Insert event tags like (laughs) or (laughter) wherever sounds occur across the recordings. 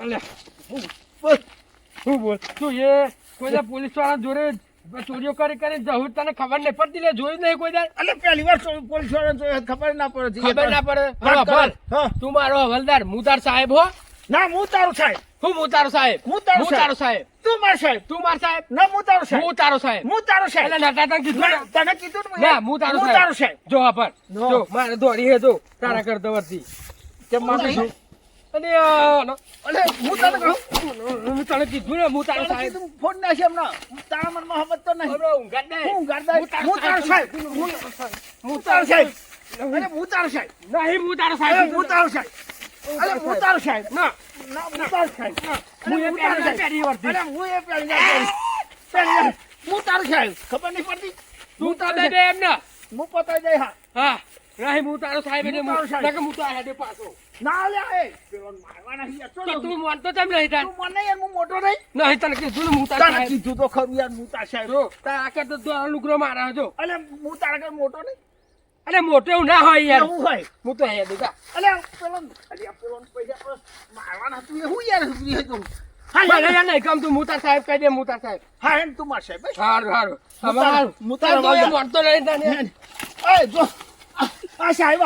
અલે બોલ. તું એ? કોઈ પોલીસવાળા જોડે ચોરીઓ કરી કરી જવું તને ખબર નહીં પડતી લે જોયું નહીં કોઈ દાડ? અલે પહેલી વાર પોલીસવાળા જોયો ખબર ના પડે ખબર ના પડે. તું મારો હવલદાર હું તાર સાહેબ હો. ના હું તારું સાહેબ. હું હું તારો સાહેબ. હું તારો હું તારો સાહેબ. તું માર સાહેબ. તું માર સાહેબ. ના હું તારો સાહેબ. હું તારો સાહેબ. હું તારો એટલે નટા તને કીધું તને કીધું ને ના હું તારો હું સાહેબ. તારો સાહેબ. જો આ પર. જો મારે દોડી હે જો. તારા કરતા વર્તી કેમ માથું અને આ, ન- અલે હું તને કહું હું તને કીધું ને હું તારો સાહેબ તું ફોન ના છે હમણાં તારા મનમાં હમત તો નહીં હું ગારદાર હું તારો હું તારો સાહેબ. હું તારો સાહેબ અરે હું તારો સાહેબ નહીં હું તારો સાહેબ હું તારો સાહેબ અરે હું તારો સાહેબ ના ના હું તારો સાહેબ હું એ હું તારો પહેલી સાહેબ પહેલી વર્તી. અરે હું એ પહેલી વાર પહેલી- પહેલી વાર. હું તારો સાહેબ ખબર નહીં પડતી તું તો દે દે એમ ને હું પતાઈ જાય હા હા નહીં હું તારો સાહેબ એટલે હું હું તારો સાહેબ. હું તો આ હેડે પાછો ના લ્યા એ પેલો મારવા નહીં જતો તો તું માનતો તેમ નહીં તાર. તું મને યાર હું મોટો નહીં. નહીં તને કીધું ને હું તારો કીધું તો ખરું યાર હું તારો સાહેબ તારા કરતા તો આ મારા જો. અલે હું તારે કરતા મોટો નહીં. અરે મોટો એવું ના હોય યાર. એવું હોય. હું તો હે જા અલે પેલો અલે પેલો પૈસા મારવાના એ હું યાર હા હું હું. હા તું સાહેબ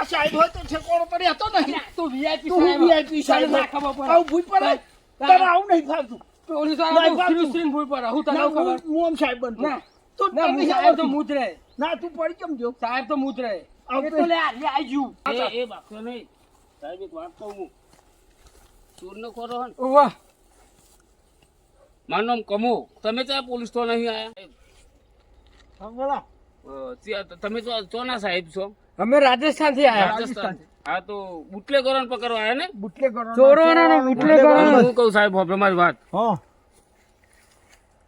આ- આ સાહેબ આવું પાલા આ સાહેબ હોય તો ઠેકોડો પડી હતો નહીં. તું VIP તું સાહેબ. સાહેબ ના ખબર પડે. આવું ભૂઈ પડે? તને આવું નહીં ફાવતું. પોલીસવાળા ફાલતુ. તો શ્રી શ્રી ભૂલ પડે. હું તને ખબર. હું હું આમ સાહેબ બનતો. ના. તું ના હું સાહેબ તો આવડતું. રહે ના તું પડી કેમ જો સાહેબ તો મૂત રહે આવ તો- તો લે લે આઈ ગયું એ એ બાપો નહીં. સાહેબ એક વાત કહું હું. ચોરનો ખોરો હન વાહ મારું નામ કમો. તમે ત્યાં પોલીસ તો નહીં આયા. બોલા. તમે તો ચોના સાહેબ છો. અમે રાજસ્થાનથી આયા. રાજસ્થાન. હા તો બુટલેગરોને પકડવા આવ્યા ને? બુટલે કરો ને બુટલેગરો. હું કહું સાહેબ હવે મારી વાત. હા.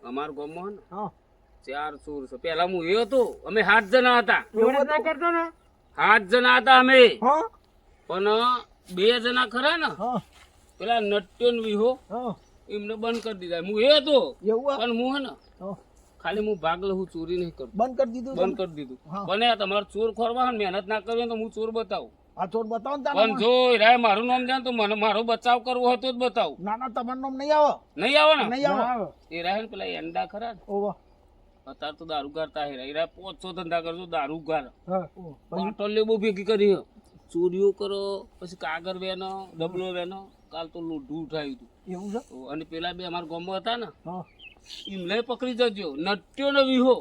અમાર ગામમાં હે હા. ચાર ચોર છે. પેલા હું એ હતો અમે સાત જણા હતા. એવું ના કરતો ને? સાત જણા હતા અમે. પણ બે જણા ખરા ને પેલા નટ્યો વિહો એમને બંધ કરી દીધા. હું એ હતો? પણ હું હે ને હા. ખાલી હું ભાગ લઉં ચોરી નહીં કરું. બંધ કરી દીધું બંધ કરી દીધું. બને તમારે ચોર ખોરવા હોય મહેનત ના કરવી તો હું ચોર બતાવું. આ ચોર બતાવો ને પણ જો રાય મારું નામ જાણ તો મને મારો બચાવ કરવો હોય જ બતાવું. ના ના તમારું નામ નહીં આવે. નહીં આવે ને? નહીં આવે. આવે. એ રાય પેલા એંડા ખરા ઓવા અત્યારે તો દારૂ ગારતા હે રાય. પોચસો ધંધા કરજો દારૂ ગાર. હા. બહુ ભેગી કરી ચોરીઓ કરો પછી કાગર વેનો ડબલો વેનો. કાલ તો લોઢું ઉઠાવ્યું હતું એવું છે? અને પેલા બે અમારા ગામમાં હતા ને એમને પકડી જજો. નટ્યો ને વિહો.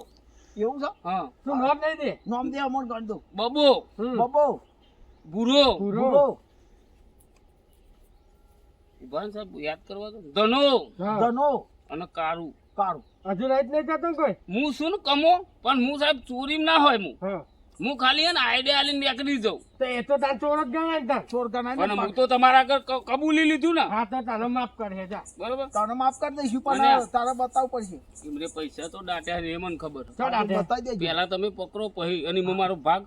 એવું છે? હા. તું નામ નહીં દે. નામ દે અમોન કરી દો બબો. બબો. ભૂરો. ભૂરો. બબો સાહેબ યાદ કરવા દો ધનો. ધનો. અને કારું. કારું. હજુ રાઈટ નહીં જતો કોઈ? હું શું ને કમો પણ હું સાહેબ ચોરી ના હોય હું. હા. હું ખાલી હે ને આઈડિયા લઈને નીકળી જાઉં. તો એ તો તાર ચોર જ ગણાય ને તાર. ચોર ગણાય પણ હું તો તમારા આગળ કબૂલી લીધું ને. હા તો તારો માફ કરે જા. બરોબર. તારો માફ કરી દઈશું પણ તારે બતાવ પડશે. એમને પૈસા તો દાટ્યા ને એ મને ખબર બતાવી દેજો. પેલા તમે પકડો પછી અને હું મારો ભાગ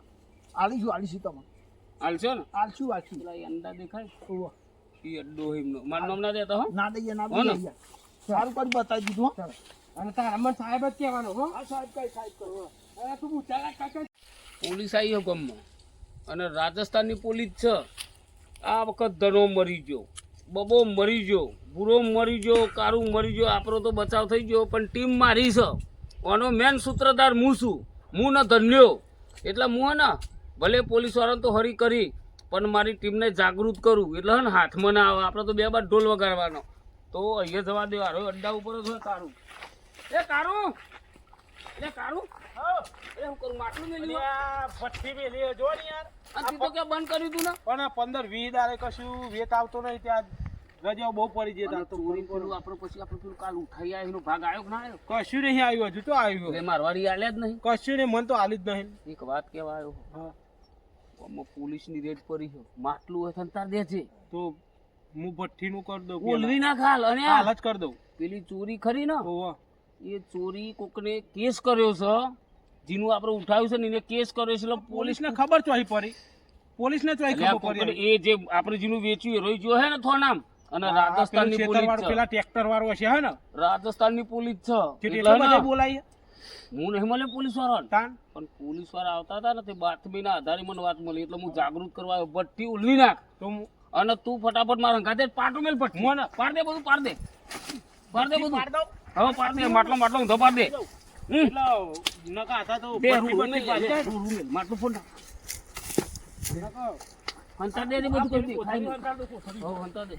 આલીશું આલીશું તમે. આલશો ને? આલશું આલશું. પેલા અંડા દેખાય. એ અડ્ડો હિમનો. મારું નામ ના દેતા હો. ના દઈએ ના દઈએ સારું કરી બતાવી દીધું હો. અને તારા મને સાહેબ જ કહેવાનું હો. સાહેબ કઈ સાહેબ કરો અરે તું ચાલા કાકા પોલીસ આવી ગામમાં. અને રાજસ્થાનની પોલીસ છે. આ વખત ધનો મરી ગયો. બબો મરી ગયો. ભૂરો મરી ગયો. કારું મરી ગયો. આપણો તો બચાવ થઈ ગયો. પણ ટીમ મારી છે. આનો મેન સૂત્રધાર હું છું. હું ન ધન્યો. એટલે હું ને, ભલે પોલીસવાળાને તો હરી કરી, પણ મારી ટીમને જાગૃત કરું. એટલે ને, હાથમાં ના આવે. આપણે તો બે બાર ઢોલ વગાડવાનો. તો અહીંયા જવા દેવા. અડ્ડા ઉપર જ હોય કારું. એ કારું! એ કારું એ હું કરું માટલું મેલ્યું ભઠ્ઠી મેલી જો ને યાર. આ તો ક્યાં બંધ કર્યું તું ને? પણ પંદર વીસ દાડે કશું વેત આવતો નહીં ત્યાં રજાઓ બહુ પડી જતા અને ચોરી પેલું આપણે પછી આપણે પેલું કાલ ઉઠાઈ આવ્યો એનો ભાગ આવ્યો ના આવ્યો કશું નહીં આવ્યું હજુ તો આવ્યું. એટલે મારવાડી આલ્યા જ નહીં. કશું નહીં મન તો આલી જ નહીં. એક વાત કેવા આવ્યો હા. પોલીસની રેડ પડી છે. માટલું હોય સંતાર દે છે તો હું ભઠ્ઠીનું કરી દઉં ઓલવી ના ખાલ અને હાલ જ કરી દઉં. પેલી ચોરી ખરી ને? ઓવા એ ચોરી કોકને કેસ કર્યો છે? જેનું આપણે ઉઠાવ્યું છે ને એને કેસ કર્યો છે પોલીસ પોલીસને ખબર ચોહી પડી. પોલીસને ચોહી ખબર પડી. એ જે આપણે જેનું વેચ્યું એ રોઈ ગયો હે ને થોનામ અને રાજસ્થાનની પોલીસ પેલા ટ્રેક્ટર વાળો હશે હે ને? રાજસ્થાનની પોલીસ છે. તે એટલે ને, બધા બોલાય? હું નહીં મળે પોલીસવાળા પણ પોલીસવાળા આવતા હતા ને તે બાતમીના આધારે મને વાત મળી. એટલે હું જાગૃત કરવા આવ્યો. ભટ્ટી ઉલવી નાખ. તો અને તું ફટાફટ મારા ગાતે પાટો મેલ પટ મને? પાડ દે બધું પાડ દે. પાડ દે બધું. પાડ દઉં? હવે પાડ દે માટલો માટલો ઊંધો પાડ દે. નકા હતા તો બે પટ્ટી રૂ બટ્ટી બાંધી જાય. મેલ માટલું ફોડ નાખ. હંતા દે બધું કરી દે. ખાઈ લે. હવ, હંતા દે.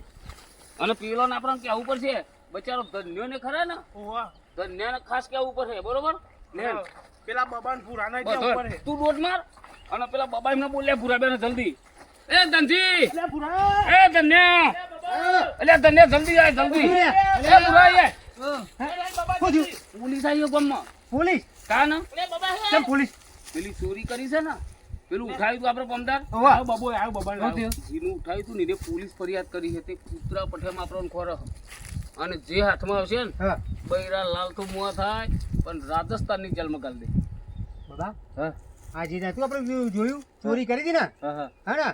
અને પીલો ને આપણને કેવું પડશે બચારો ધન્યો ને ખરા ને. ધન્યા ને ખાસ કેવું પડશે બરોબર? પેલા બબાન પુરાના ઉપર તું દોડ માર. અને પેલા બાબા એમને બોલ્યા ભૂરા બે જલ્દી. એ ધનજી! એ ધન્યા! એટલે ધન્યા જલ્દી આય જલ્દી. એ ભૂરા આય. પોલીસ આવી ગામમાં? પોલીસ? કા ના? કેમ પોલીસ? પેલી ચોરી કરી છે ને? પેલું ઉઠાવ્યું હતું આપણે પમદાર બબો આવ્યો બબા. જેનું ઉઠાવ્યું તું ને એને પોલીસ ફરિયાદ કરી છે. તે કૂતરા પઠેમાં આપણો ખોર અને જે હાથમાં આવશે ને બૈરા લાલ તો મુઆ થાય પણ રાજસ્થાનની જેલમાં કરી દે. બાબા હા. આજે જે નતું આપણે જોયું ચોરી કરી હતી ને? હા હા. હા ને?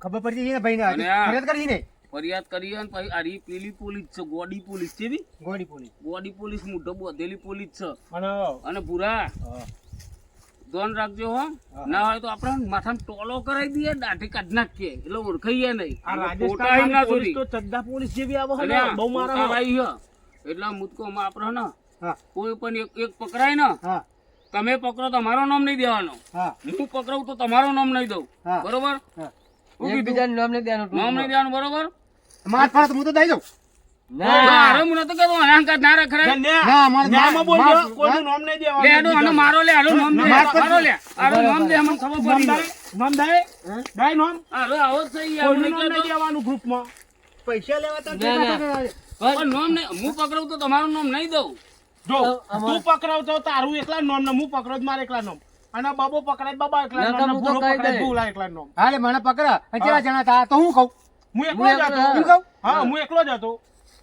ખબર પડતી હતી ને ભાઈને. અને ફરિયાદ કરી ને? ફરિયાદ કરી અને પછી આ પેલી પોલીસ છે ગોડી પોલીસ છે બી ગોડી પોલીસ. ગોડી પોલીસ મોઢો બોધેલી પોલીસ છે. અને અને ભૂરા ધ્યાન રાખજો હો. ના હોય તો આપણે માથામાં ટોલો કરાવી દઈએ દાઢી કાઢ નાખીએ. એટલે ઓળખાઈએ નહીં. આ ફોટા ના રાજસ્થાન ચોરી તો ચડ્ડા પોલીસ જેવી આવો આ બહુ મારા ભાઈ વાઈ એટલે આ મુદકોમાં આપણે ને કોઈ પણ એક એક પકડાય ને તમે પકડો તમારો નામ નહીં દેવાનો. હા. હું પકડું તો તમારો નામ નહીં દઉં. બરોબર? હા. શું કીધું? નામ નહીં દેવાનું બરોબર? માર તો હું તો દઈ દઉં. હું નતો કહેતો અહંકાર ના રાખરાય. ન્યા- ના, મારે- ન્યામાં બોલજો, માર- કોઈનું નામ નહીં દેવાનું. લે આનો આનો મારો લે આનો નામ દે માર પર- મારો લે. આનો નામ દે અમને ખબર નામ પડી દાય? નામ દાય? દાય નામ? અરે આવો જ થઈ ગયા. કોઈનું મને નામ નહીં કહેતો. દેવાનું ગ્રુપમાં. પૈસા લેવા તા નહીં હું પકડું તો તમારું નામ નહીં દઉં. જો, તું પકડાવ તો તારું એકલા નોમ ને હું પકડો તો મારે એકલા નોમ. અને બાબો પકડાય બાબા એકલા નામ ને પકડાય ભૂલા એકલા નોમ. હાલે મને પકડા. કેવા જણા તા તો હું કહું? હું એકલો જ હું હતો. કહું હા હું. એકલો જ હતો.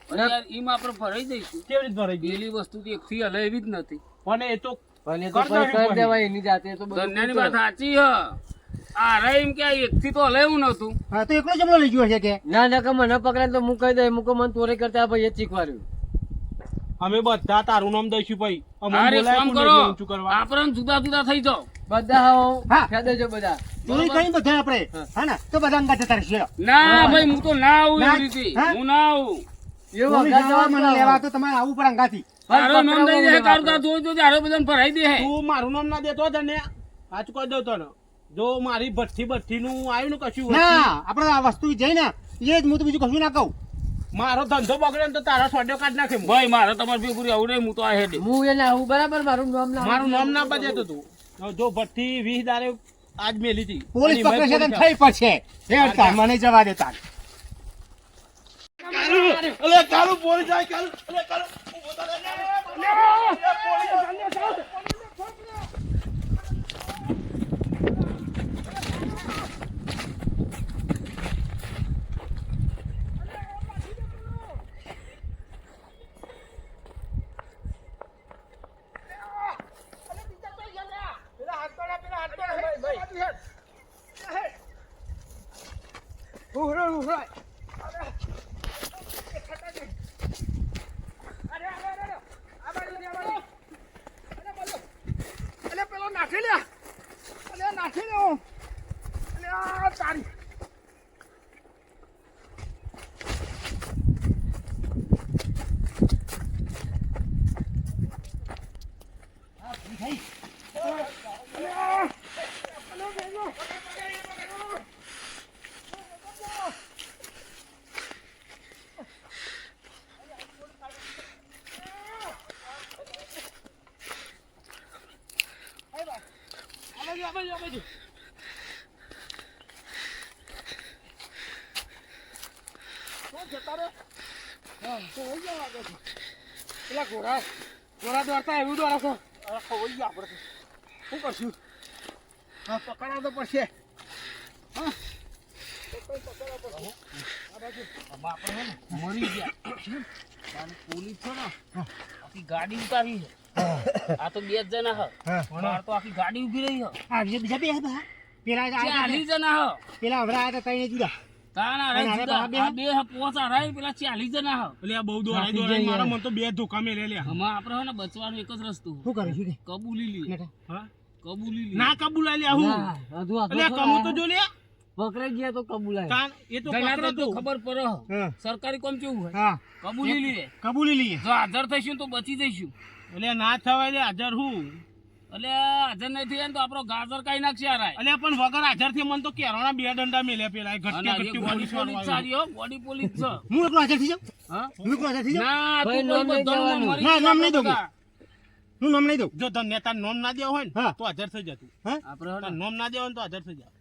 યાર ઈમાં આપણે ભરાઈ દઈશું કેવી રીત ભરાઈ ગઈ વસ્તુ તો એકથી હલે એવી જ નથી. અને એ તો પણ એ તો કરી દેવાય એની જાતે તો ધન્યાની વાત સાચી હ. આ એમ કે એકથી તો હલે નતું. હા તો એકલો જમણો લઈ ગયો છે કે? ના ના કે મને પકડે તો હું કહી દે મુકો મને ચોરી કરતા ભાઈ એ શીખવાડ્યું. અમે બધા તારું નામ દઈશું ભાઈ. અમને બોલાય કરો. જેવું આપણે જુદા જુદા થઈ જાઓ. બધા હા. હા ફેદેજો બધા. ચોરી કરી બધા આપણે? હા. ને? તો બધા અંગા જતા રહેશે ના ભાઈ હું તો ના આવું એવી રીતે. હું? ના આવું. એવું પોલીસ મને લેવા તો તમારે આવવું પડે અંગાથી. તારું નામ દઈ દે તારું તાર જોઈ જોઈ હારે બધાને ભરાઈ દે તું મારું નામ ના દેતો તને. સાચું કહી દઉં તને. જો મારી ભઠ્ઠી ભઠ્ઠી નું આવ્યું ને કશું આપડે ના આપણે આ વસ્તુ જઈ ને એ જ હું તો બીજું કશું ના કહું. મારો ધંધો બગડે ને તો તારા સોડ્યો કાઢ નાખે ભાઈ મારે તમારે ભેગું આવું નહીં હું તો આ હેડે હું એને આવું બરાબર? મારું નામ ના મારું નામ ના બજે તું. જો ભઠ્ઠી વીસ દારે આજ મેલી હતી. પોલીસ અને પકડે છે મેં તો થઈ પડશે હેડતા મને જવા દેતા અલે કાલુ પોલીસ આય કાલુ અલે કાલુ પોલીસ આને ચાલ. અલે પેલો નાખી લે અલે નાખી લે અલે આ તારી પેલા ઘોડા ઘોડા દોડતા એવું દોડે છે ખવાઈ ગયા આપણે. શું કરશું? હા પકડાવ તો પડશે મરી ગયા. પોલીસ છે ને? ગાડી ઉતારી છે. આ તો બે જણા હ. માર તો આખી ગાડી ઊભી રહી હ. આ બીજા બીજા બે હતા? પેલા ચાલીસ જણા હ. પેલા હમણાં આયા હતા કઈ જુદા. તાના રે જુદા. બે? બે હ પોચ રે પેલા ચાલીસ જણા હ. એટલે આ બહુ દોડાઈ દોડાઈ મારા મને તો બે ધોકા મેલે લ્યા. આમાં આપણે હે ને બચવાનો એક જ રસ્તો. શું કરીશું કે? કબૂલી લે. હા? કબૂલી લે. ના કબૂલાઈ લ્યા હું. ના, આ એટલે કમુ તો જો લ્યા. પકડાઈ ગયા તો કબૂલાય. તાન એ તો ધનાતન તો ખબર પડે સરકારી કોમ કેવું હોય? હા. કબૂલી લીએ કબૂલી લઈએ. જો હાજર થઈશું તો બચી જઈશું. એટલે ના થવાય લે હાજર હું? એટલે હાજર નહીં થયા ને તો આપણો ગાજર કાઈ નાખશે યાર એટલે પણ વગર હાજરથી મને તો કેરોના બે દંડા મેલે પેલા એ ઘટકે ઘટકે બોડી પોલીસ પોલીસ સારી હો બોડી પોલીસ છે. હું એકલો હાજર થઈ જાઉં? હા? હું એકલો હાજર થઈ જાઉં? ના તું નામ નહીં દેવાનું. ના, નામ નહીં દઉં. હું નામ નહીં દઉં? જો તને નેતા નોમ ના દેવો હોય ને તો હાજર થઈ જતું. આપણે હે નોમ ના દેવો હોય તો હાજર થઈ જાય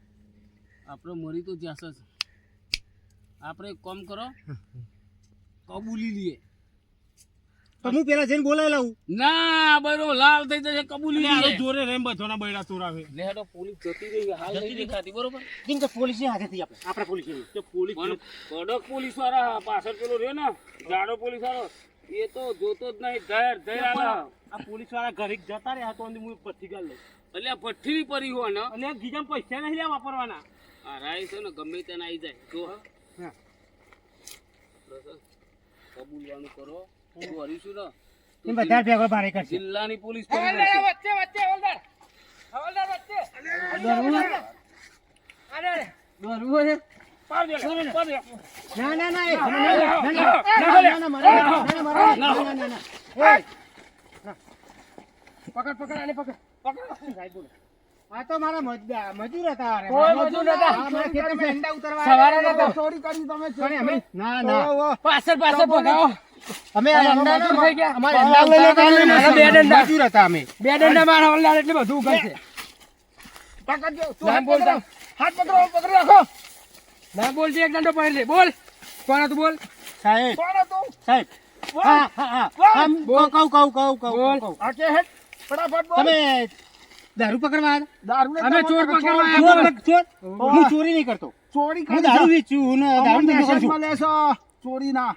આપણે મરી તો જ્યાં છે. આપણે કામ કરો કબૂલી લઈએ. તો હું પેલા જઈને બોલાવી લાવું ના બરો લાલ થઈ જશે કબૂલી હાલો લઈએ જોરે રેમ બધાના બૈડા ચોરાવે લે હેડો પોલીસ જતી રહી હાલ નહીં દેખાતી બરોબર? કેમ કે પોલીસ હાજરથી આપણે આપણા પોલીસ કે પોલીસ કડક પોલીસવાળા પાછળ પેલો રહ્યો ને જાડો પોલીસ વાળો એ તો જોતો જ નહીં ધર ધર આલા આ પોલીસવાળા ઘરે જતા રહ્યા તો અંદર હું પથ્થી ગાલ લઉં એટલે આ ભઠ્ઠી પરી હોય ને. અને ગીજામ પૈસા નહીં લ્યા વાપરવાના. આ રાય છે ને ગમે તેને આવી જાય. જો હા. હા. બસ, કબૂલવાનું કરો. હું હરીશું ને એમ બધા ભેગા ભારે કરશે જિલ્લાની પોલીસ વચ્ચે વચ્ચે હવાલદાર હવાલદાર વચ્ચે અરે અરે ડરવું છે. ના ના ના ના, ના, ના, ના, ના, ના, ના, પકડ પકડ આ તો મારા મજૂર હતા. મજૂર સવારે ના ના પાછળ પાછળ પકડો અમે આ ઈંડા થઈ ગયા. અમારે ઈંડા બે ડંડા. મજૂર હતા અમે. બે દંડા માર હવાલદાર એટલે બધું ઉગલશે નામ બોલતા હાથ પકડો પકડી રાખો. નામ બોલતી એક દંડો પકડી લે. બોલ. કોણ હતું બોલ? સાહેબ. સાહેબ. હા હા હા. હા કહું કહું કહું કહું કહું બોલ. કહું. ફટાફટ તમે દારૂ પકડવા આવ્યા? અમે ચોર પકડવા બોલ. ચોર ચોર? હું. ચોરી નહીં કરતો. ચોરી હું દારૂ વેચું હું દારૂ ધંધો કરું ચોરી ના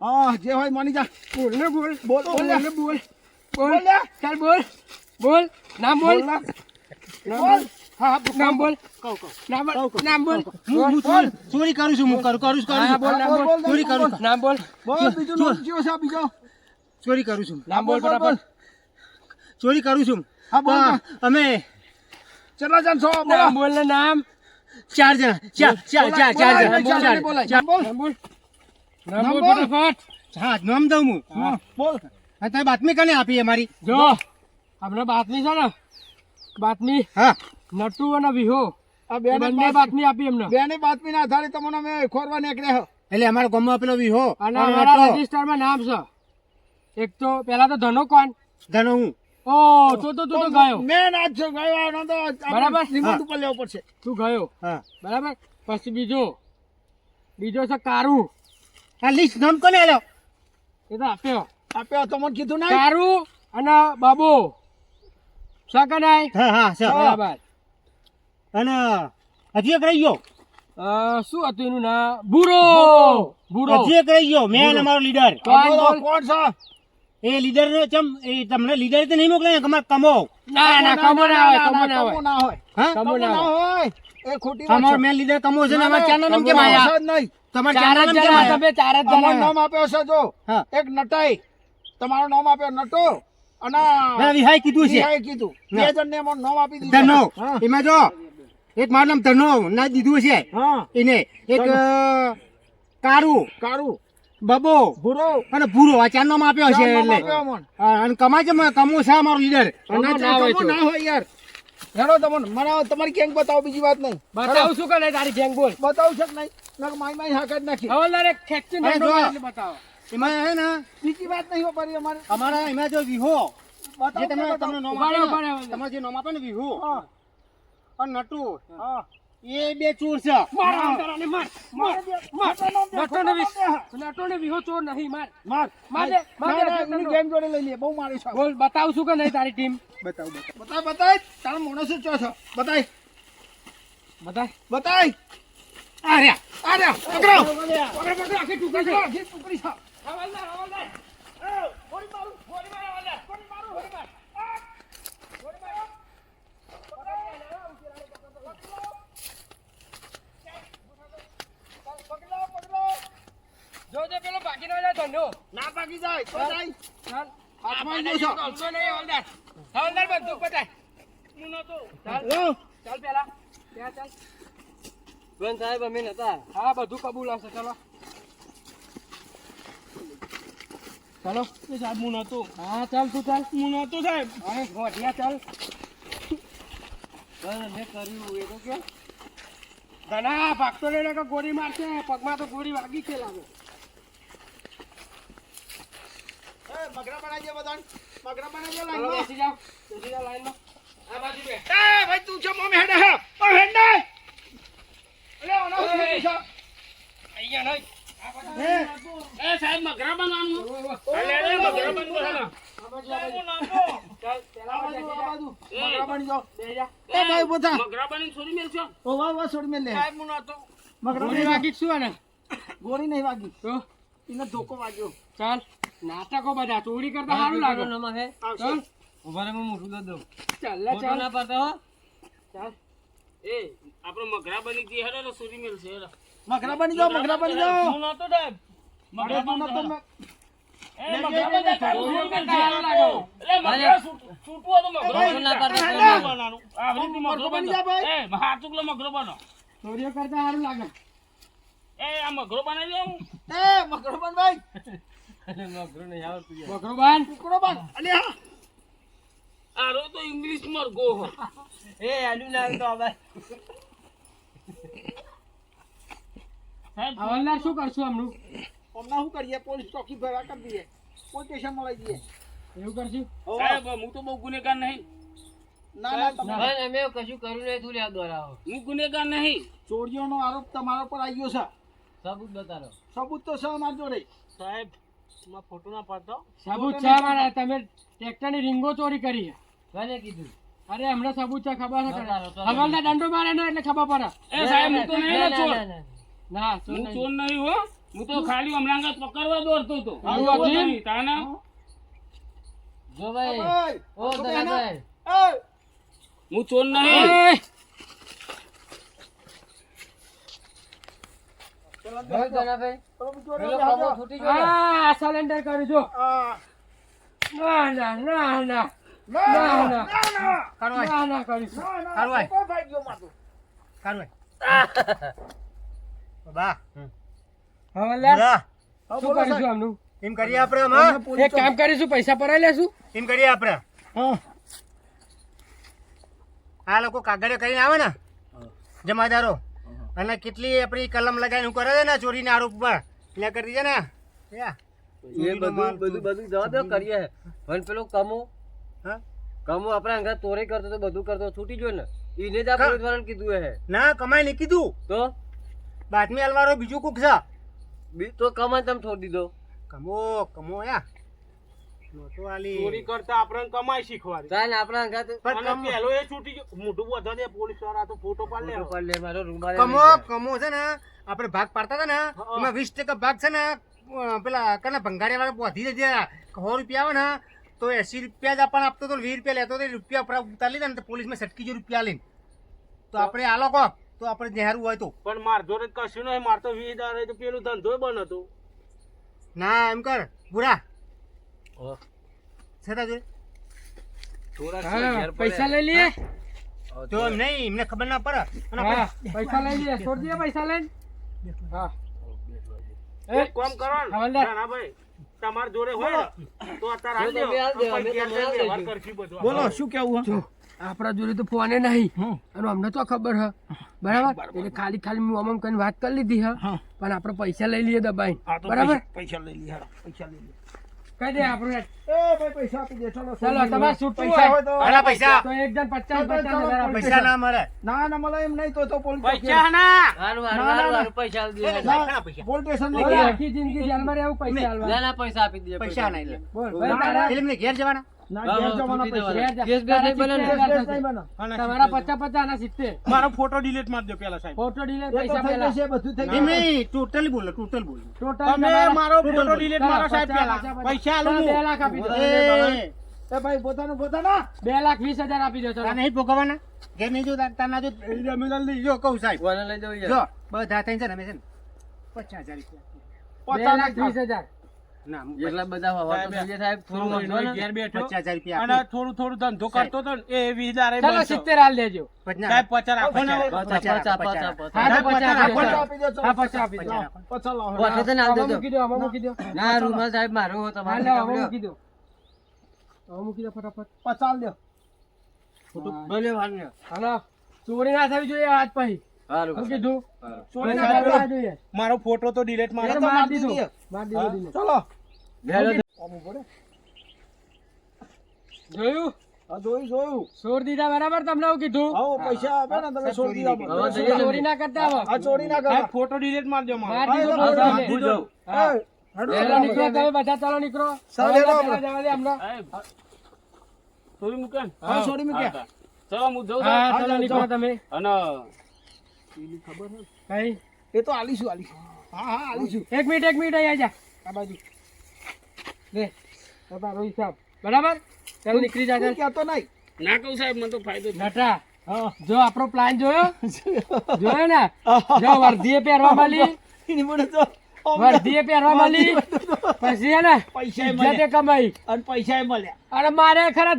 હા જે હોય માની જા. બોલ ને બોલ. બોલ બોલ બોલ ને બોલ. બોલ ચાલ બોલ. બોલ. નામ બોલ બોલ. નામ બોલ. હા નામ બોલ. કહું કહું. નામ બોલ. નામ બોલ. હું હું ચોરી કરું છું હું કરું કરું છું કરું બોલ, નામ બોલ. બોલ, ચોરી કરું છું. નામ બોલ. બોલ બીજું નામ કયો છે બીજો. ચોરી કરું છું. નામ બોલ બોલ, બોલ. ફટાફટ ચોરી કરું છું. હા, બોલ, અમે ચલા છો બોલો. નામ બોલ ને નામ. ચાર જણા. ચાર ચાર ચાર ચાર જણા. ચાર. ચાર. બોલ. નામ નામ બોલ બોલ. ફટાફટ. હા નામ દઉં હું. બોલ. હા તમે બાતમી કને આપી અમારી જો આપણે બાતમી છે ને બાતમી હા. નટુ અને વિહો. આ બે બેને બાતમી આપી એમને. બેને બાતમીના આધારે તમને અમે ખોરવા નીકળ્યા એટલે અમારા ગામમાં પેલો વિહો. અને અમારા રજિસ્ટરમાં નામ છે. એક તો પેલા તો ધનો કોણ? ધનો હું. ઓ તો તો તું ગયો. મેન આજ છે ગયો આનો તો બરાબર. રિમોટ ઉપર લેવો પડશે. તું ગયો. હા. બરાબર? પછી બીજો. બીજો છે કારુ. આ લિસ્ટ નામ કોને આલ્યો? એ તો આપ્યો. આપ્યો તમને કીધું ના કારુ અને બાબુ. શકનાય હા હા સર બરાબર. અને હજી એક રહી ગયો? અ, શું હતું એનું ના બુરો. બુરો. હજી એક રહી ગયો. મેન અમારો લીડર. કોણ છો? છે એ લીડર ચમ એ તમને લીડર તો નહીં મોકલે ને કમો ના ના કમો ના હોય કમો ના કમો ના હોય. હા? કમો ના ના હોય. એ ખોટી વાત અમારો. મેન લીડર કમો છે ને અમાર અમારા નામ કેમ આયા? નહીં. તમારા ચાર જ જણા તમે ચાર જ જણા નામ આપ્યો છે જો. એક નટાઈ. તમારું નામ આપ્યો નટો અને ના કીધું છે. વિહાએ કીધું. બે જણને એમાં નામ આપી દીધું. ધનો એમાં જો એક મારું નામ ધનો ના દીધું છે. એને. એક ધનો. કારું. કાળું બબો. ભૂરો. અને ભૂરો. આ ચાર નામ આપ્યો છે એટલે. અને કમા છે કમો છે અમારો લીડર ના હોય યાર. હેડો તમને. મને તમારી ગેંગ બતાવો બીજી વાત નહીં. બતાવું શું કરે તારી ગેંગ બોલ. બતાવું છે કે નહીં? નકર માઈ માઈ હાકત નાખી. હવાલદારે ખેંચી અરે દંડો બતાવો. એમાં હે ને બીજી વાત નહીં વાપરી અમારે. અમારા એમાં જો વિહો જે તમે કે તમને નામ આપે ને, જે નામ આપે ને વિહુ અને નટુ એ બે ચોર છે. માર હવાલદારાને માર માર માર નટો ને નટો ને વિહો ચોર નહીં માર. માર. માર. એની જોડે લઈ લે બહુ મારી છે. બોલ બતાવું કે નહીં તારી ટીમ બતાવ બતાવ. બતાવ બતાય તારા માણસો ચો છો? બતાય બતાય. બતાય. અરે રહ્યા પકડો. પકડ પકડ આખી ટુકડી છે આખી ટુકડી છે હવાલદાર હવાલદાર ગોળી મારું ગોળી માર હવાલદાર ગોળી મારું ગોળી માર ગોળી માર પકડો પકડો જો જો પેલો બાકી નો જાય ધંધો ના પાકી જાય તો જાય ચાલ હાથમાં જો છો ચાલતો નહીં હવાલદાર હવાલદાર બંદૂક બતાય હું નતો ચાલ ચાલ પેલા ત્યાં ચાલ પણ સાહેબ અમે નતા. હા બધું કબૂલ આવશે. ચલો. ચલો. એ સાહેબ હું નતો હા ચાલ તું ચાલ. હું નતો સાહેબ. અરે ગોઠિયા ચાલ. મેં કર્યું. એ તો કે ઘણા ભાગતો લઈને કે ગોળી મારશે. પગમાં તો ગોળી વાગી છે લાગે. મગરા બનાવજે બધા મગરા બનાવજે ચલો લાઈનમાં. બેસી જાઓ. બેસી જાઓ લાઈનમાં. આ બાજુ બે એ, ભાઈ તું છે મોમ હેડે હે. ઓ, હેડ ગોળી. ગોળી નહીં વાગી એને ધોકો વાગ્યો ચાલ નાટકો બધા ચોરી કરતા સારું લાગે ચાલ ચાલ લે, ચાલ ચાલ. એ આપણે મગરા બની જઈએ હેડો છોડી મેલશે હેડો મગરા બની જાઓ મગરા બની જાઓ. હું નહોતો સાહેબ અરે, તું નતો એ મગરા બની સારું મગરા મગરો. આ મગરો મગરો બની જા, ભાઈ. એ હાથુકલો મગરો બનો. ચોરીઓ કરતા સારું લાગે. એ આ મગરો બનાવી દઉં એ, મગરો બન ભાઈ. બકરો બાંધ ટુકડો બન. અલે, હા. આ રો તો ઇંગ્લિશ મરગો હો સાહેબ હવાલદાર શું કરશું હમણાં? હમણાં શું કરીએ? પોલીસ ચોકી ભેગા કરી દઈએ. પોલીસ સ્ટેશનમાં લઈ જઈએ એવું કરશું? હોવે. સાહેબ હું તો બહુ ગુનેગાર નહીં. ના ના અમે કશું કર્યું નહીં તું લ્યા દોરાવો હું ગુનેગાર નહીં. ચોરીઓનો આરોપ તમારા પર આવ્યો છે. સબૂત બતાવો સબૂત તો છે અમારી જોડે. સાહેબ ફોટો ના પાડતો. સબૂત છે મારા તમે ટ્રેક્ટરની રીંગો ચોરી કરી કોને કીધું? અરે હમણાં સબૂત છે ખબર છે હવાલદાર દંડો મારે ને એટલે ખબર પડે. એ સાહેબ હું તો નહીં ને ચોર ના હું ચોર નહીં હો. હું તો ખાલી હમણાં આગળ પકડવા દોરતો હતો. તાને જો ભાઈ. ઓ ઓય, હું. ચોર નહીં. ના ના ના ના. ના, ના, ના, ના. ના, કરીશું તો કોણ ભાઈ ગયો માથું? (laughs) હવાલદાર હા, શું બોલો કરીશું સાહેબ. આમનું? એમ કરીએ આપણે આમાં એક કામ કરીશું પૈસા ભરાઈ લેશું. એમ કરીએ આપણે. આ લોકો કાગળે કરીને આવે ને જમાદારો. અને કેટલી આપણી કલમ લગાવીને હું કરે છે ને ચોરીના આરોપ પર એટલે કરી દીધે ને. એ બધું બધું બધું જવા દો કરીએ. પણ પેલું કમો હા? કમો આપણા અંગા તોરે કરતો તો બધું કરતો છૂટી ગયો ને. એને જ આપણે વાળાને કીધું હે. ના કમાઈ નહીં કીધું. તો? બાતમી અલવારો બીજું કુક છે? બી તો કમાન તમે છોડી દીધો. કમો કમો યા. નોટો આલી. ચોરી કરતા આપણને કમાઈ શીખવાડી. તાન આપણા અંગા પણ પેલો એ છૂટી ગયો. મોઢું વધા પોલીસવાળા તો ફોટો પાડ લે ફોટો લે મારો રૂમાલ કમો કમો છે ને આપણે ભાગ પાડતા હતા ને એમાં વીસ ટકા ભાગ છે ને પેલા કને ભંગારી વાળા વધી જાય સો રૂપિયા આવે ને તો એસી રૂપિયા જ આપણને આપતો તો વીસ રૂપિયા લેતો તો રૂપિયા ઉપર ઉતારી લીધા ને તો પોલીસમાં સટકી જો રૂપિયા લઈને. તો આપણે આ લોકો તો આપણે નેહરું હોય તો. પણ માર જોડે કશું નહીં મારતો વીસ હજાર તો પેલું ધંધો બંધ હતો. ના એમ કર બુરા છતાં પડે. પૈસા લઈ લઈએ? તો નહીં એમને ખબર ના પડે. આપણે પૈસા લઈ લઈએ. છોડી દે પૈસા લઈને? હા. એક કામ કરો. ના ભાઈ. તમાર જોડે હોય તો અત્યારે બોલો શું કેવું આપણા જોડે તો ફોને નહીં. અને અમને તો ખબર હ. બરાબર? એટલે ખાલી ખાલી હું આમ આમ કરીને વાત કરી લીધી હ. પણ આપણે પૈસા લઈ લઈએ દબાઈ બરાબર? પૈસા- લઈ લઈએ પૈસા લઈ લે કહી આપણે એ ભાઈ પૈસા આપી દે ચલો ચાલો તમારે છૂટવું હોય હોય તો આલા પૈસા. તો એક જણ પચાસ તો- તો પચાસ ચાલો, હજાર આપી પૈસા ના મળે. ના ના મળે એમ નહીં તો તો પોલીસ પૈસા ના. હારું, હારું, હારું, પૈસા આપી દે પોલીસ સ્ટેશન લઈ આખી જિંદગી જેલમાં રહેવું પૈસા ના ના પૈસા આપી દે પૈસા નહીં લે. બોલ ભાઈ તારા ઘેર ના જવાના? છૂટી પૈસા. દેવાના. ઘેર જા. કેસ બેસ નહીં બને ને? તારા કેસ નહીં બને. તમારા પચાસ પચાસ ના સિત્તેર. મારો ફોટો ડિલીટ મારી દો પેલા સાહેબ. ફોટો ડીલે પૈસા પેલા. જશે બધું થઈ નહીં ટોટલી બોલો ટોટલ બોલો. ટોટલ તમે મારો ફોટો ડિલીટ મારો સાહેબ પેલા. પૈસા. આલું બે લાખ આપી દો એ. એ ભાઈ પોતાનું પોતાના? બે લાખ વીસ હજાર આપી દો ચલો. નહીં ભોગવવાના? ઘેર નહીં જો તાર જો જમીન લઈ જો કહું સાહેબ. લઈ જો બધા થઈ છે ને અમે છે ને. પચાસ હજાર રૂપિયા. બે લાખ વીસ હજાર. ના હું એટલા બધા હવા તો થઈ સાહેબ થોડું થોડું ઘેર બેઠો પચાસ હજાર રૂપિયા અને થોડું થોડું ધંધો કરતો હતો ને એ વીસ દારે ચાલો બંધ થયો. સિત્તેર હાલ લેજો સાહેબ પચાસ રાખો ને હવે. પચા, પચા, પચા, પચા. હા તો પચાસ આપી દો. આપી દો, હા પચાસ આપી દો પચાસ. પચાસ લાવો. વાટે તો ના દેજો. મૂકી દો આમાં મૂકી દો ના રૂમાલ સાહેબ મારો હો તમારે લો મૂકી દો આમાં મૂકી દો ફટાફટ પચાસ લ્યો. ભલે વાંધો. હાલો ચોરી ના થવી જોઈએ આજ પછી મારો ફોટો તો ડિલેટ મારો દીધું. ચલો. જોયું હા, જોયું જોયું સોર દીધા બરાબર તમને એવું કીધું આવો પૈસા આપે ને તમે છોડી દીધા હવે ચોરી ના કરતા હવે આ ચોરી ના સાહેબ ફોટો ડિલીટ મારજો માર દીધું હા, ફોટો હા, લઈ. હું જાઉં. હા. એ, નીકળો તમે બધા ચાલો નીકળો ચાલો, હવે હેડો પેલા આપણે. જવા દે હમણાં. સાહેબ થોડી હા, છોડી મૂક્યા. હા, હું જઉં હા ચાલો નીકળો તમે અને કઈ એ તો આલીશું આલીશું હા હા આલીશું એક મિનિટ એક મિનિટ અહીંયા જા આ બાજુ લે તારો હિસાબ. બરાબર? ચાલો નીકળી જા કહેતો નહીં. ના કહું સાહેબ મને તો ફાયદો નટા જો આપણો પ્લાન જોયો? (laughs) જોયો ને? જો વર્ધીએ પહેરવા મળી એની મને તો વર્ધીએ પહેરવા મળી પછી હે ને પૈસા ઇજ્જતે કમાઈ. અને પૈસા મળ્યા. અરે મારે ખરા.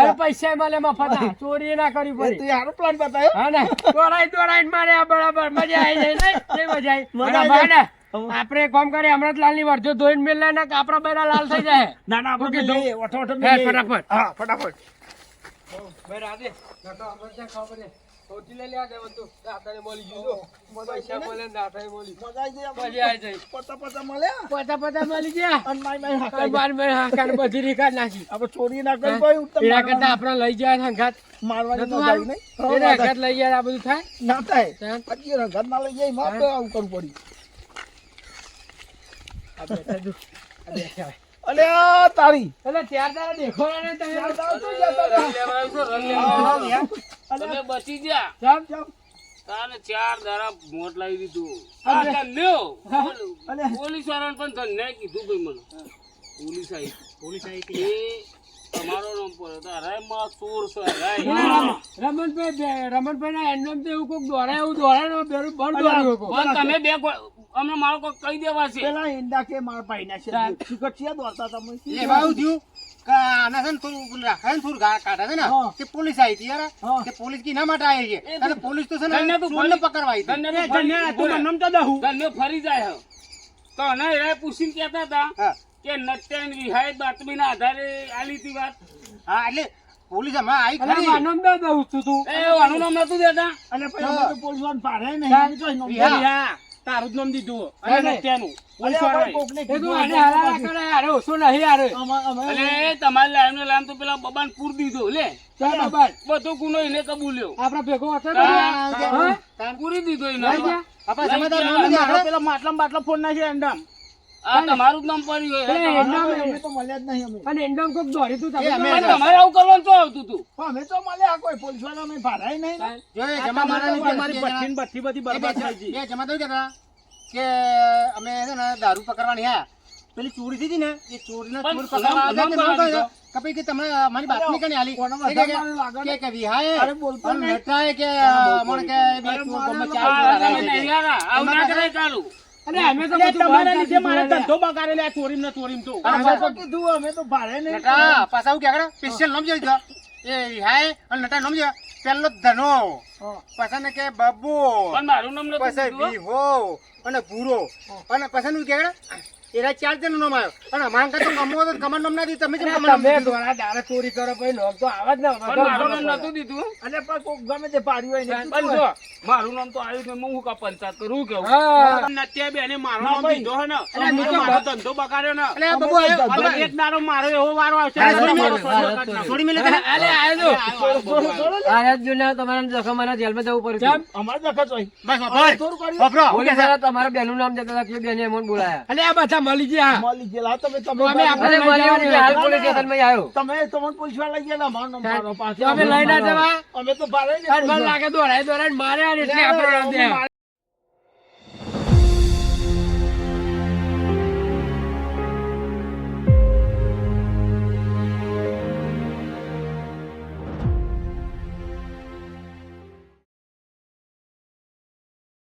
અરે પૈસા મળે મફત. ચોરી ના કરવી પડે. તું સારો પ્લાન બતાવ્યો? હા ને. દોડાઈ દોડાઈ મારે આ બરાબર. મજા આવી જાય મજા આવી ને? આપણે કોમ કરી અમૃતલાલની વર્જો ધોઈને મેલ ના આપણા બેરા લાલ થઈ જાય. ના ના આપણે? લઈએ, ઓઠો ઓઠો હે, ફટાફટ. હા ફટાફટ. ભાઈ રાધે નતો આપણે ત્યાં ખાવા સૌથી લઈ લે દેવન તું. દાતાને મળી ગયું પૈસા મળે દાતાને મળી મજા આવી જાય મજા આવી જાય પતા પતા મળ્યા પતા પતા મળી ગયા. અને માય માય કાંઈ હાકાઈ બાર મેં બધી રીખાત નાખી. આપણે ચોરી ના કરી કોઈ ઉત્તમ એના કરતા આપણે લઈ જાય સંઘાત મારવાની નહીં? એના ના લઈ જાય આ બધું થાય. ના થાય. પછી ના લઈ જાય મારે આવું કરવું પડ્યું આ બેઠા જો. આ બેઠા હોય. અલે તારી. ત્યાર તારા દેખો ને તમે તારા જતા. અલે. બચી ચાલ. તાને ચાર દારા મોટ લાવી દીધું. આ લ્યો. પોલીસ વાળાને પણ ધન્યવાદ કીધું ભાઈ મને. પોલીસ આવી પોલીસ આવી એ તમારો નામ પર હતો. હરાયમાં ચોર છે. હરાય પેલા રમ- રમણભાઈ રમણભાઈ ના એન્ડમ તો એવું કોક દોડાય એવું દોડાય ને બેરું બંધ દોડ્યું પણ તમે બે અમને મારો કોઈ કહી દેવા છે. પેલા ઈંડા કે મારા ભાઈ ના. છે ચાલ. છે દોડતા તમે? એવું થયું? કે આના છે ને થોડું રાખે ને થોડું કાઢે છે ને? હા. પોલીસ આવી હતી યાર. કે પોલીસ કી ના માટે આવી છે? અને પોલીસ તો છે ને પકડવા આવી હતી. ધન્ય ફરી- તું મને નમતો દહું. ધન્ય ફરી જાય તો અને એ પૂછીને કહેતા હતા હા. કે નત્યાન વિહાય બાતમીના આધારે આલી હતી વાત. હા એટલે પોલીસ હમણાં આવી ખરી આનંદ દઉં છું તું. એ આનું નામ નતું દેતા. અને પછી પોલીસવાળા પાડે નહીં. વિહા. તારું જ નામ દીધું. અને નત્યાનું. તમારે લાઈન લાઈન તો પેલા બબાન પૂર દીધો લે. ચાલ બધો ગુનો એને કબૂલ્યો. આપડા ભેગો? પૂરી દીધો એને. પેલો માટલા બાટલા ફોન નાખ્યો એંડામ. આ તમારું નામ પડ્યું એટલે હોય એન્ડમ અમે તો મળ્યા જ નહીં અમે. અને એન્ડમ કોક દોડી તું તમે તમારે આવું કરવાનું તો આવતું હતું? અમે તો મળ્યા કોઈ પોલીસવાળા અમે ભાડાય નહીં. જો જમા મારાની બે- મારી બે જણા- ભઠ્ઠી ને ભઠ્ઠી બધી બરબાદ થઈ ગઈ. બે જમા તો કહેતા? કે અમે છે ને દારૂ પકડવાની હા. પેલી ચોરી હતી ને એ ચોરી ના ચોર પકડવા કે તમે અમારી બાતમી કને આલી કોનો કે- કે? અરે બોલતો બે ચોર ગમે. નહીં. આવું ના ચાલુ. અરે અમે તો તમારા લીધે કરી ધંધો બગાડેલો આ ચોરીમ ને ચોરીમ તો. અમે તો કીધું અમે તો ભાડે નહીં નટા પાછા સ્પેશિયલ નામ જોઈ એ હાય અને નટા નામ જોઈ પેલો ધનો. પછી ને કે બબ્બુ પણ મારું નામ પછી હો. વિહો અને ભૂરો. અને પછી કે એના ચાર જણ નો માયો અને અમારા તો ગમો તો કમર નામ ના દી તમે કેમ કમર તમે? દોડા દાડે ચોરી કરો ભાઈ નોક તો આવા જ ના પણ મારું નામ નતું દીધું અને પણ કોક ગમે તે પાડ્યું હોય ને પણ જો મારું નામ તો આવ્યું છે હું કા પંચાયત કરું કેવું હા નત્યા બેને મારો ના નામ. દીધો હે ને તો તો મારો ધંધો બગાડ્યો ને એટલે બબુ આવ્યો. એક દારો મારો એવો વારો આવશે મારો છોડી મેલો. તને? અલે આયો જો આ જ જોઈને તમારા જેલ જેલમાં જવું પડ્યું કેમ અમાર દખત હોય બસ વાળા તમારા બેનું નામ જતા કે બેને એમોન બોલાયા અલે આ બધા મળી ગયા. મળી ગયેલા. તમે તમે અમે આપણે અરે મને એવું કે હાલ પોલીસ સ્ટેશનમાં આવ્યો. તમે તમને પોલીસ લઈ ગયેલા મારો નંબર પાસે અમે લઈ ના જવા. અમે તો નહીં લાગે દોડાય દોડાય મારે એટલે આપણે